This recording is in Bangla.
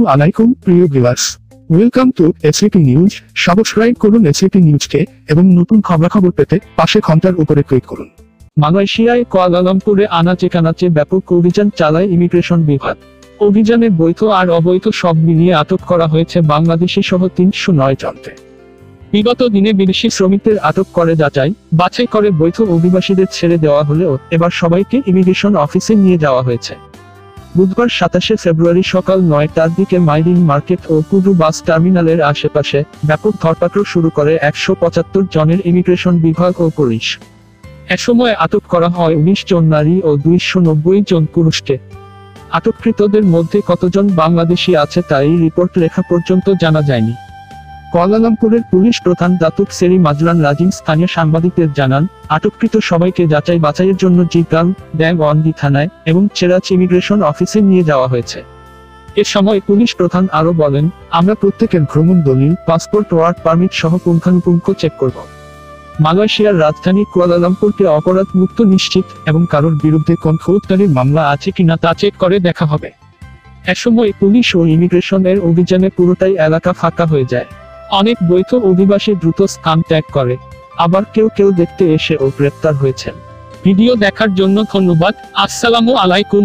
আসসালামু আলাইকুম, প্রিয় welcome to ACP news subscribe করুন এসিপি নিউজকে এবং নতুন খবরাখবর পেতে পাশে ঘণ্টার উপরে ক্লিক করুন। মালয়েশিয়ায় কোয়ালালামপুরে ব্যাপক অভিযান চালায় ইমিগ্রেশন বিভাগ। অভিযানে বৈধ আর অবৈধ সব মিলিয়ে আটক করা হয়েছে বাংলাদেশি সহ তিনশো নয় জনকে। বিগত দিনে বিদেশি শ্রমিকদের আটক করে যাচাই, বাছাই করে বৈধ অভিবাসীদের ছেড়ে দেওয়া হলেও এবার সবাইকে ইমিগ্রেশন অফিসে নিয়ে যাওয়া হয়েছে। বুধবার সাতাশে ফেব্রুয়ারি সকাল নয়টার দিকে মাইরিং মার্কেট ও কুডু বাস টার্মিনালের আশেপাশে ব্যাপক ধরপাকড় শুরু করে একশো পঁচাত্তর জনের ইমিগ্রেশন বিভাগ ও পুলিশ। এসময় আটক করা হয় উনিশ জন নারী ও দুইশো নব্বই জন পুরুষকে। আটককৃতদের মধ্যে কতজন বাংলাদেশি আছে তাই রিপোর্ট লেখা পর্যন্ত জানা যায়নি। কুয়ালালামপুরের পুলিশ প্রধান দাতুক সেরি মাজরান রাজিম স্থানীয় সাংবাদিকদের জানান, আটককৃত সবাইকে যাচাই বাছাইয়ের জন্য জিগাং ড্যাং অন্দি থানায় এবং চেরাচ ইমিগ্রেশন অফিসে নিয়ে যাওয়া হয়েছে। এ সময় পুলিশ প্রধান আরও বলেন, আমরা প্রত্যেকের ভ্রমণ দলিল, পাসপোর্ট, ওয়ার্ক পারমিট সহ পুঙ্খানুপুঙ্খ চেক করব। মালয়েশিয়ার রাজধানী কুয়ালালামপুরকে অপরাধ মুক্ত নিশ্চিত এবং কারোর বিরুদ্ধে কোন ফৌজদারির মামলা আছে কিনা তা চেক করে দেখা হবে। এসময় পুলিশ ও ইমিগ্রেশনের অভিযানে পুরোটাই এলাকা ফাঁকা হয়ে যায়। অনেক বৈধ অভিবাসী দ্রুত স্থান ত্যাগ করে। আবার কেউ কেউ দেখতে এসে ও গ্রেপ্তার হয়েছেন। ভিডিও দেখার জন্য ধন্যবাদ। আসসালামু আলাইকুম।